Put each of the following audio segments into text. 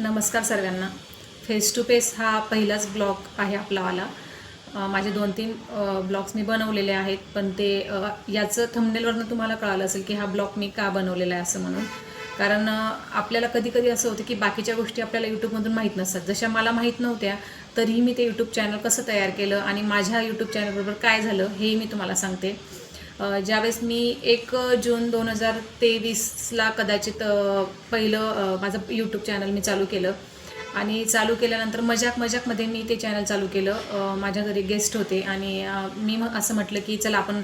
नमस्कार सर्वांना. Face to face हा पहिलाच ब्लॉग आहे आपलावाला माझे दोन तीन ब्लॉग्स मी बनवलेले आहेत पण ते याचं थंबनेलवरनं तुम्हाला कळालं असेल की हा ब्लॉग मी का बनवलेला आहे असं म्हणून. कारण आपल्याला कधी कधी असं होतं की बाकीच्या गोष्टी आपल्याला यूट्यूबमधून माहीत नसतात. जशा मला माहीत नव्हत्या तरीही मी ते यूट्यूब चॅनल कसं तयार केलं आणि माझ्या यूट्यूब चॅनलबरोबर काय झालं हेही मी तुम्हाला सांगते. ज्यावेळेस मी एक जून दोन हजार तेवीसला कदाचित पहिलं माझं यूट्यूब चॅनल मी चालू केलं. आणि चालू केल्यानंतर मजाक मजाकमध्ये मी ते चॅनल चालू केलं. माझ्या घरी गेस्ट होते आणि मी मग असं म्हटलं की चला आपण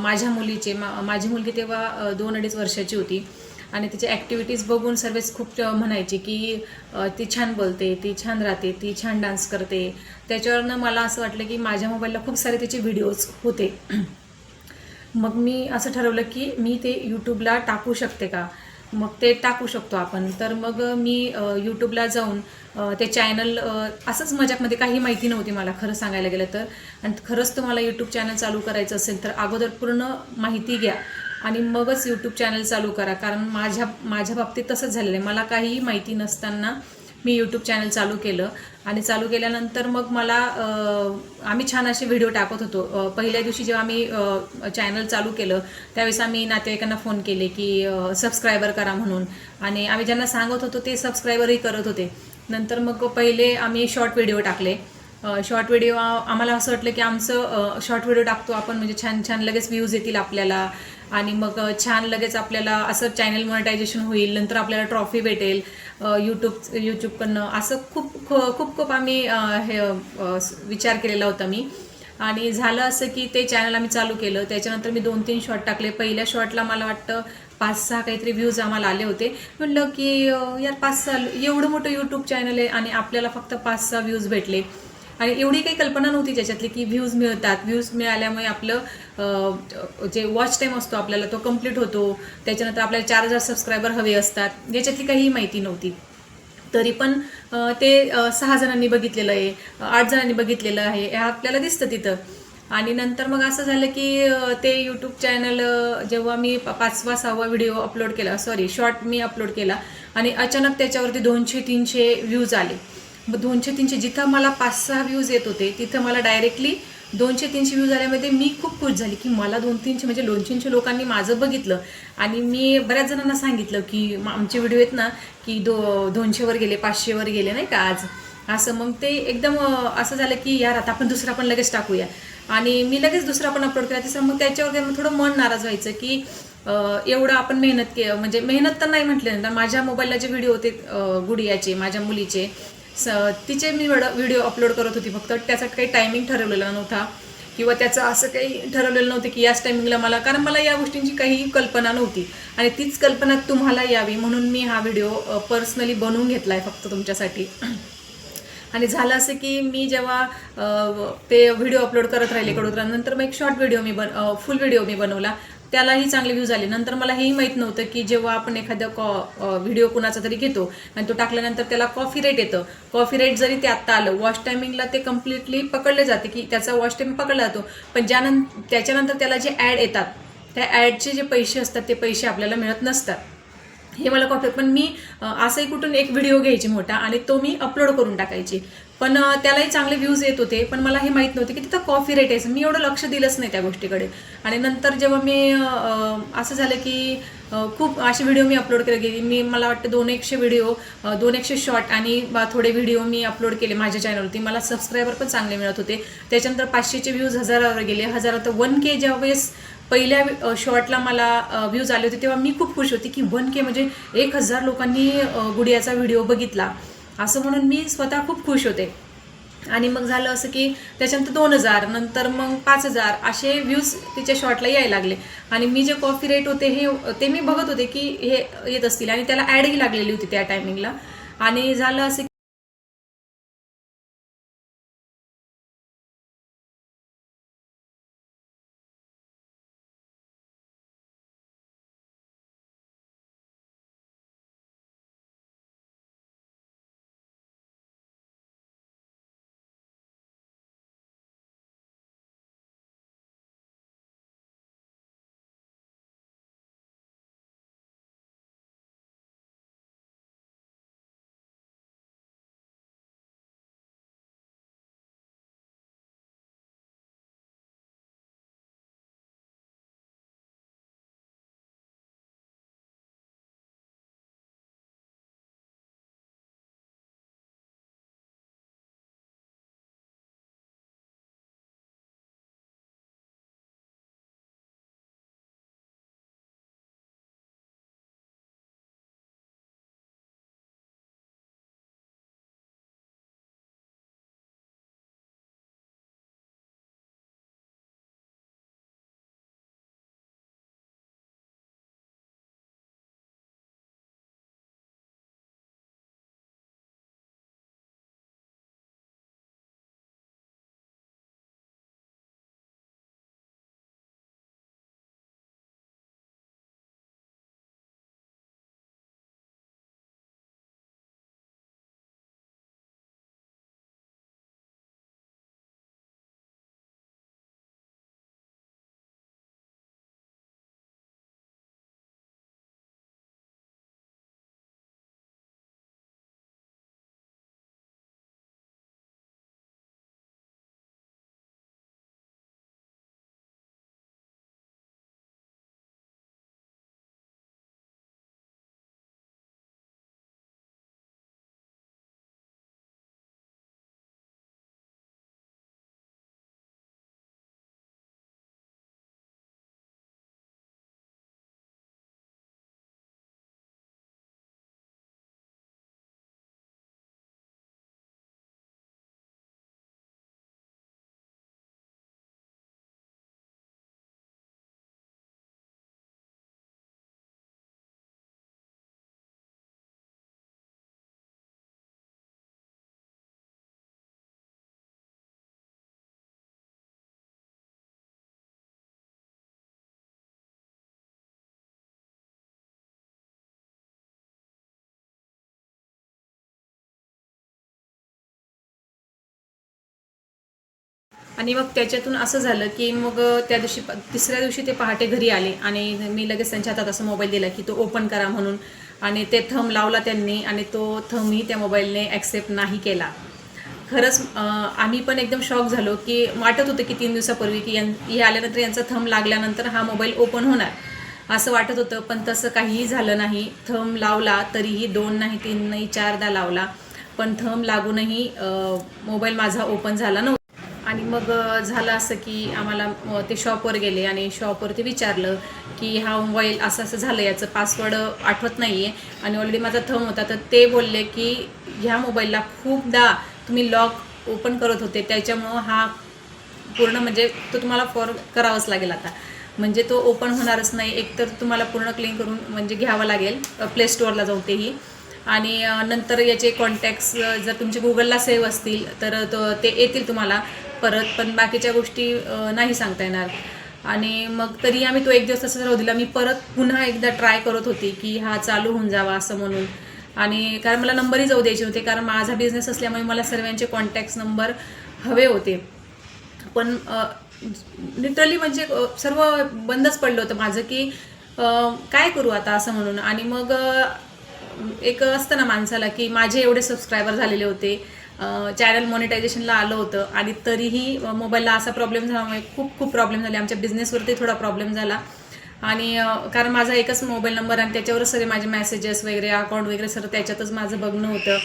माझ्या मुलीचे मा माझी मुलगी तेव्हा दोन अडीच वर्षाची होती. आणि तिचे ॲक्टिव्हिटीज बघून सर्वच खूप म्हणायची म्हणायचे की ती छान बोलते ती छान राहते ती छान डान्स करते. त्याच्यावरनं मला असं वाटलं की माझ्या मोबाईलला खूप सारे तिचे व्हिडिओज होते. मग मी असं ठरवलं की मी ते यूट्यूबला टाकू शकते का? मग ते टाकू शकतो आपण. तर मग मी यूट्यूबला जाऊन ते चॅनल असंच मजाकमध्ये काही माहिती नव्हती मला खरं सांगायला गेलं तर. आणि खरंच तुम्हाला यूट्यूब चॅनल चालू करायचं असेल तर अगोदर पूर्ण माहिती घ्या. आणि मगच यूट्यूब चॅनल चालू करा. कारण माझ्या माझ्या बाबतीत तसंच झालेलं आहे. मला काहीही माहिती नसताना मी यूट्यूब चॅनल चालू केलं. आणि चालू केल्यानंतर मग मला आम्ही छान असे व्हिडिओ टाकत होतो. पहिल्या दिवशी जेव्हा आम्ही चॅनल चालू केलं त्यावेळेस आम्ही नातेवाईकांना फोन केले की सबस्क्रायबर करा म्हणून. आणि आम्ही ज्यांना सांगत होतो ते सबस्क्रायबरही करत होते. नंतर मग पहिले आम्ही शॉर्ट व्हिडिओ टाकले. शॉर्ट व्हिडिओ आम्हाला असं वाटलं की आमचं शॉर्ट व्हिडिओ टाकतो आपण म्हणजे छान छान लगेच व्ह्यूज येतील आपल्याला. आणि मग छान लगेच आपल्याला असं चॅनल मॉनिटायझेशन होईल नंतर आपल्याला ट्रॉफी भेटेल यूट्यूब यूट्यूबकडनं असं खूप खूप खूप आम्ही हे विचार केलेला होता मी. आणि झालं असं की ते चॅनल आम्ही चालू केलं. त्याच्यानंतर मी दोन तीन शॉट टाकले. पहिल्या शॉटला मला वाटतं पाच सहा काहीतरी व्ह्यूज आम्हाला आले होते. म्हणलं की यार पाच सहा एवढं मोठं यूट्यूब चॅनल आहे आणि आपल्याला फक्त पाच सहा व्ह्यूज भेटले. आणि एवढी काही कल्पना नव्हती ज्याच्यातली की व्ह्यूज मिळतात. व्ह्यूज मिळाल्यामुळे आपलं जे वॉच टाईम असतो आपल्याला तो कंप्लीट होतो. त्याच्यानंतर आपल्याला चार हजार सबस्क्रायबर हवे असतात. याच्यातली काही माहिती नव्हती. तरी पण ते सहा जणांनी बघितलेलं आहे आठ जणांनी बघितलेलं आहे हे आपल्याला दिसतं तिथं. आणि नंतर मग असं झालं की ते यूट्यूब चॅनल जेव्हा मी पाचवा सहावा व्हिडिओ अपलोड केला सॉरी शॉर्ट मी अपलोड केला आणि अचानक त्याच्यावरती दोनशे तीनशे व्ह्यूज आले. मग दोनशे तीनशे जिथं मला पाच सहा व्ह्यूज येत होते तिथं मला डायरेक्टली दोनशे तीनशे व्ह्यूज आल्यामध्ये मी खूप खुश झाली की मला दोन तीनशे म्हणजे दोन तीनशे लोकांनी माझं बघितलं. आणि मी बऱ्याच जणांना सांगितलं की आमचे व्हिडिओ आहेत ना की दो दोनशेवर गेले पाचशेवर गेले नाही का आज? असं मग ते एकदम असं झालं की यार आता आपण दुसरा पण लगेच टाकूया. आणि मी लगेच दुसरा पण अपलोड केला. तिसरा मग त्याच्यावर थोडं मन नाराज व्हायचं की एवढं आपण मेहनत के म्हणजे मेहनत तर नाही म्हटलं. ना माझ्या मोबाईलला जे व्हिडिओ होते गुडियाचे माझ्या मुलीचे स तिचे मी व्हिडिओ अपलोड करत होती. फक्त त्याचा काही टायमिंग ठरवलेला नव्हता. किंवा त्याचं असं काही ठरवलेलं नव्हतं की याच टायमिंगला मला कारण मला या गोष्टींची काही कल्पना नव्हती. आणि तीच कल्पना तुम्हाला यावी म्हणून मी हा व्हिडिओ पर्सनली बनवून घेतला आहे फक्त तुमच्यासाठी. आणि झालं असं की मी जेव्हा ते व्हिडिओ अपलोड करत राहिले कडोदरा नंतर मग एक शॉर्ट व्हिडिओ मी बन फुल व्हिडिओ मी बनवला. त्यालाही चांगले व्ह्यूज आले नंतर मला हेही माहीत नव्हतं की जेव्हा आपण एखादा कॉ व्हिडिओ कुणाचा तरी घेतो आणि तो टाकल्यानंतर त्याला कॉफी रेट येतं. कॉफी रेट जरी ते आत्ता आलं वॉच टायमिंगला ते कम्प्लिटली पकडले जाते की त्याचा वॉच टाइम पकडला जातो. पण ज्यानं त्याच्यानंतर त्याला जे ॲड येतात त्या ॲडचे जे पैसे असतात ते पैसे आपल्याला मिळत नसतात. हे मला कॉफी पण मी असंही कुठून एक व्हिडिओ घ्यायची मोठा आणि तो मी अपलोड करून टाकायची. पण त्यालाही चांगले व्ह्यूज येत होते. पण मला हे माहीत नव्हते की तिथं कॉफी रेट आहे. मी एवढं लक्ष दिलंच नाही त्या गोष्टीकडे. आणि नंतर जेव्हा मी असं झालं की खूप असे व्हिडिओ मी अपलोड केले गेली मी मला वाटतं दोन एकशे व्हिडिओ दोन एकशे शॉर्ट आणि थोडे व्हिडिओ मी अपलोड केले माझ्या चॅनलवरती मला सबस्क्रायबर पण चांगले मिळत होते. त्याच्यानंतर पाचशेचे व्ह्यूज हजारावर गेले. हजारात वन के ज्यावेळेस पहिल्या शॉर्टला मला व्ह्यूज आले होते तेव्हा मी खूप खुश होती की वन के म्हणजे एक हजार लोकांनी गुडियाचा व्हिडिओ बघितला. असं म्हणून मी स्वतः खूप खुश होते. आणि मग झालं असं की त्याच्यानंतर दोन हजार नंतर मग पाच हजार असे व्ह्यूज तिच्या शॉर्टला यायला लागले. आणि मी जे कॉफी रेट होते हे ते मी बघत होते की हे येत असतील आणि त्याला ॲडही लागलेली होती त्या टायमिंगला आणि झालं असं आणि मग त्याच्यातून असं झालं की मग त्या दिवशी तिसऱ्या दिवशी ते पहाटे घरी आले आणि मी लगेच त्यांच्या हातात असं मोबाईल दिला की तो ओपन करा म्हणून. आणि ते थंब लावला त्यांनी आणि तो थमही त्या मोबाईलने ॲक्सेप्ट नाही केला. खरंच आम्ही पण एकदम शॉक झालो की वाटत होतं की तीन दिवसापूर्वी की यां हे आल्यानंतर यांचा थम लागल्यानंतर हा मोबाईल ओपन होणार. असं वाटत होतं पण तसं काहीही झालं नाही. थंब लावला तरीही दोन नाही तीन नाही चारदा लावला. पण थंब लागूनही मोबाईल माझा ओपन झाला नव्हता. आणि मग झालं असं की आम्हाला ते शॉपवर गेले आणि शॉपवरती विचारलं की हा मोबाईल असं असं झालं याचं पासवर्ड आठवत नाही आहे आणि ऑलरेडी माझा थम होता तर ते बोलले की ह्या मोबाईलला खूपदा तुम्ही लॉक ओपन करत होते. त्याच्यामुळं हा पूर्ण म्हणजे तो तुम्हाला फॉर करावाच लागेल आता. म्हणजे तो ओपन होणारच नाही. एकतर तुम्हाला पूर्ण क्लीन करून म्हणजे घ्यावं लागेल. प्ले स्टोअरला जाऊ तेही. आणि नंतर याचे कॉन्टॅक्ट्स जर तुमचे गुगलला सेव्ह असतील तर तो ते येतील तुम्हाला. परत पण बाकीच्या गोष्टी नाही सांगता येणार. आणि मग तरी आम्ही तो एक दिवस तसंच राहू दिला. मी परत पुन्हा एकदा ट्राय करत होती की हा चालू होऊन जावा असं म्हणून. आणि कारण मला नंबरही जाऊ द्यायचे होते कारण माझा बिझनेस असल्यामुळे मला सर्वांचे कॉन्टॅक्ट नंबर हवे होते. पण लिटरली म्हणजे सर्व बंदच पडलं होतं माझं की काय करू आता असं म्हणून. आणि मग एक असतं ना माणसाला की माझे एवढे सबस्क्रायबर झालेले होते. चॅनल मॉनिटायझेशनला आलं होतं. आणि तरीही मोबाईलला असा प्रॉब्लेम झाल्यामुळे खूप खूप प्रॉब्लेम झाले. आमच्या बिझनेसवरती थोडा प्रॉब्लेम झाला. आणि कारण माझा एकच मोबाईल नंबर आणि त्याच्यावरच सगळे माझे मेसेजेस वगैरे अकाउंट वगैरे सर त्याच्यातच माझं बघणं होतं.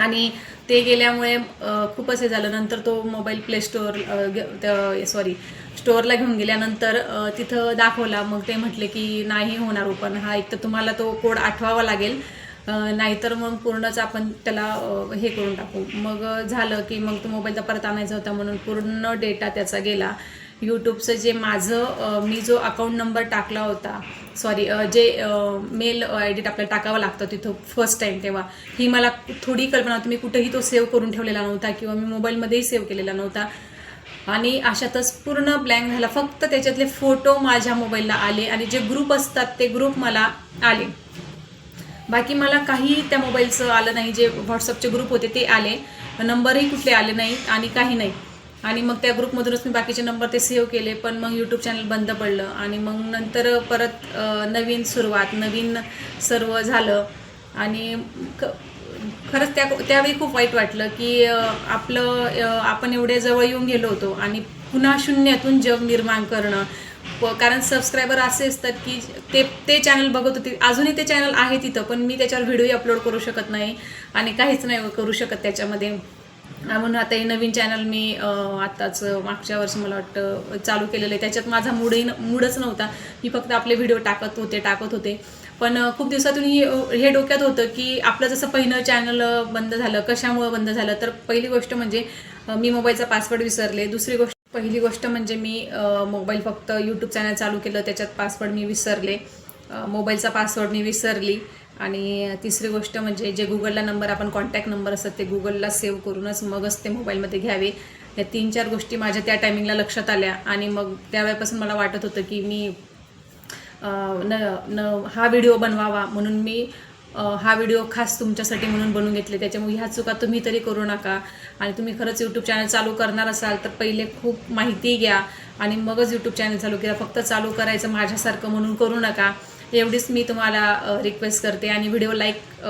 आणि ते गेल्यामुळे खूप असे झालं. नंतर तो मोबाईल प्ले स्टोअर सॉरी स्टोअरला घेऊन गेल्यानंतर तिथं दाखवला. मग ते म्हटले की नाही होणार ओपन हा एक तर तुम्हाला तो कोड आठवावा लागेल. नाहीतर मग पूर्णच आपण त्याला हे करून टाकू. मग झालं की मग तो मोबाईलचा परत आणायचा होता म्हणून पूर्ण डेटा त्याचा गेला. यूट्यूबचं जे माझं मी जो अकाउंट नंबर टाकला होता सॉरी जे मेल आय डी आपल्याला टाकावं लागतं तिथं फर्स्ट टाईम तेव्हा ही मला थोडी कल्पना होती. मी कुठेही तो सेव्ह करून ठेवलेला नव्हता किंवा मी मोबाईलमध्येही सेव्ह केलेला नव्हता. आणि अशातच पूर्ण ब्लँक झाला. फक्त त्याच्यातले फोटो माझ्या मोबाईलला आले आणि जे ग्रुप असतात ते ग्रुप मला आले. बाकी मला काही त्या मोबाईलचं आलं नाही जे व्हॉट्सअपचे ग्रुप होते ते आले. नंबरही कुठले आले नाहीत आणि काही नाही. आणि मग त्या ग्रुपमधूनच मी बाकीचे नंबर ते सेव्ह केले पण मग यूट्यूब चॅनल बंद पडलं. आणि मग नंतर परत नवीन सुरुवात नवीन सर्व झालं. आणि खरंच त्या त्यावेळी खूप वाईट वाटलं की आपलं आपण एवढे जवळ येऊन गेलो होतो आणि पुन्हा शून्यातून जग निर्माण करणं कारण सबस्क्रायबर असे असतात की ते ते चॅनल बघत होते. अजूनही ते चॅनल आहे तिथं पण मी त्याच्यावर व्हिडिओही अपलोड करू शकत नाही आणि काहीच नाही करू शकत त्याच्यामध्ये. म्हणून आता हे नवीन चॅनल मी आत्ताच मागच्या वर्षी मला वाटतं चालू केलेलं आहे. त्याच्यात माझा मूडही न- मूडच नव्हता. मी फक्त आपले व्हिडिओ टाकत होते टाकत होते. पण खूप दिवसातून हे डोक्यात होतं की आपलं जसं पहिलं चॅनल बंद झालं कशामुळं बंद झालं तर पहिली गोष्ट म्हणजे मी मोबाईलचा पासवर्ड विसरले. दुसरी गोष्ट पहिली गोष्ट म्हणजे मी मोबाईल फक्त यूट्यूब चॅनल चालू केलं त्याच्यात पासवर्ड मी विसरले. मोबाईलचा पासवर्ड मी विसरली. आणि तिसरी गोष्ट म्हणजे जे गुगलला नंबर आपण कॉन्टॅक्ट नंबर असतात ते गुगलला सेव्ह करूनच मगच ते मोबाईलमध्ये घ्यावे. या तीन चार गोष्टी माझ्या त्या टायमिंगला लक्षात आल्या. आणि मग त्यावेळेपासून मला वाटत होतं की मी न न हा व्हिडिओ बनवावा. म्हणून मी हा व्हिडिओ खास तुमच्यासाठी म्हणून बनवून घेतले. त्याच्यामुळे ह्या चुका तुम्ही तरी करू नका. आणि तुम्ही खरंच यूट्यूब चॅनल चालू करणार असाल तर पहिले खूप माहिती घ्या. आणि मगच यूट्यूब चॅनल चालू केला. फक्त चालू करायचं माझ्यासारखं म्हणून करू नका. एवढीच मी तुम्हाला रिक्वेस्ट करते. आणि व्हिडिओ लाईक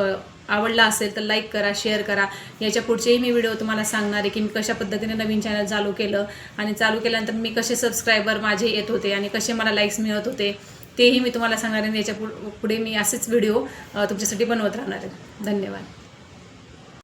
आवडला असेल तर लाईक करा शेअर करा. याच्या पुढचेही मी व्हिडिओ तुम्हाला सांगणार आहे की मी कशा पद्धतीने नवीन चॅनल चालू केलं. आणि चालू केल्यानंतर मी कसे सबस्क्रायबर माझे येत होते आणि कसे मला लाईक्स मिळत होते. तेही मी तुम्हाला सांगणार आहे याच्यापुढे मी असेच व्हिडिओ तुमच्यासाठी बनवत राहणार आहे. धन्यवाद.